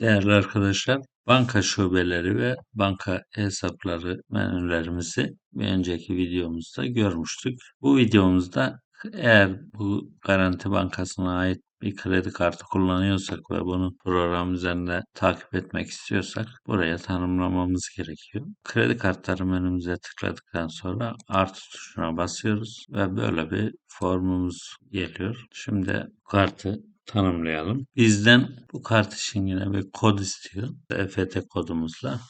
Değerli arkadaşlar, banka şubeleri ve banka hesapları menülerimizi bir önceki videomuzda görmüştük. Bu videomuzda eğer bu Garanti Bankası'na ait bir kredi kartı kullanıyorsak ve bunu program üzerinde takip etmek istiyorsak buraya tanımlamamız gerekiyor. Kredi kartları menümüze tıkladıktan sonra artı tuşuna basıyoruz ve böyle bir formumuz geliyor. Şimdi kartı tanımlayalım. Bizden bu kart için yine bir kod istiyor. EFT kodumuzla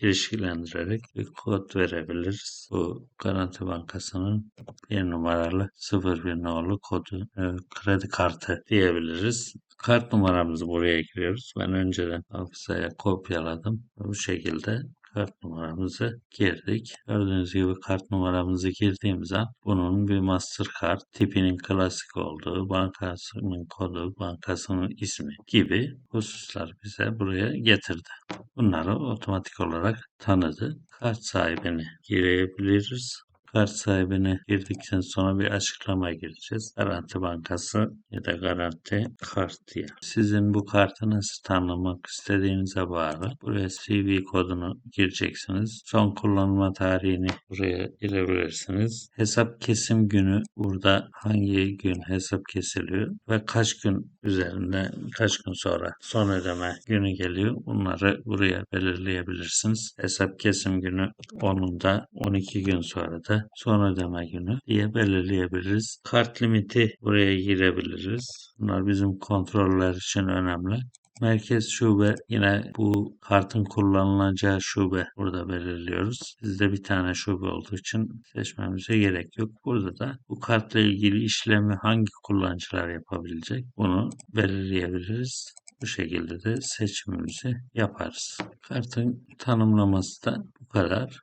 ilişkilendirerek bir kod verebiliriz. Bu Garanti Bankası'nın bir numaralı 01 nolu kodu e, kredi kartı diyebiliriz. Kart numaramızı buraya giriyoruz. Ben önceden hafızaya kopyaladım. Bu şekilde kart numaramızı girdik. Gördüğünüz gibi kart numaramızı girdiğimiz an bunun bir Mastercard tipinin klasik olduğu, bankasının kodu, bankasının ismi gibi hususlar bize buraya getirdi. Bunları otomatik olarak tanıdı. Kart sahibini girebiliriz. Kart sahibine girdikten sonra bir açıklama gireceğiz. Garanti Bankası ya da Garanti Kart diye. Sizin bu kartı nasıl tanımlamak istediğinize bağlı. Buraya CV kodunu gireceksiniz. Son kullanma tarihini buraya girebilirsiniz. Hesap kesim günü burada hangi gün hesap kesiliyor ve kaç gün üzerinde kaç gün sonra son ödeme günü geliyor. Bunları buraya belirleyebilirsiniz. Hesap kesim günü 10'unda 12 gün sonra da son ödeme günü diye belirleyebiliriz. Kart limiti buraya girebiliriz. Bunlar bizim kontroller için önemli. Merkez şube yine bu kartın kullanılacağı şube burada belirliyoruz. Bizde bir tane şube olduğu için seçmemize gerek yok. Burada da bu kartla ilgili işlemi hangi kullanıcılar yapabilecek bunu belirleyebiliriz. Bu şekilde de seçimimizi yaparız. Kartın tanımlaması da bu kadar.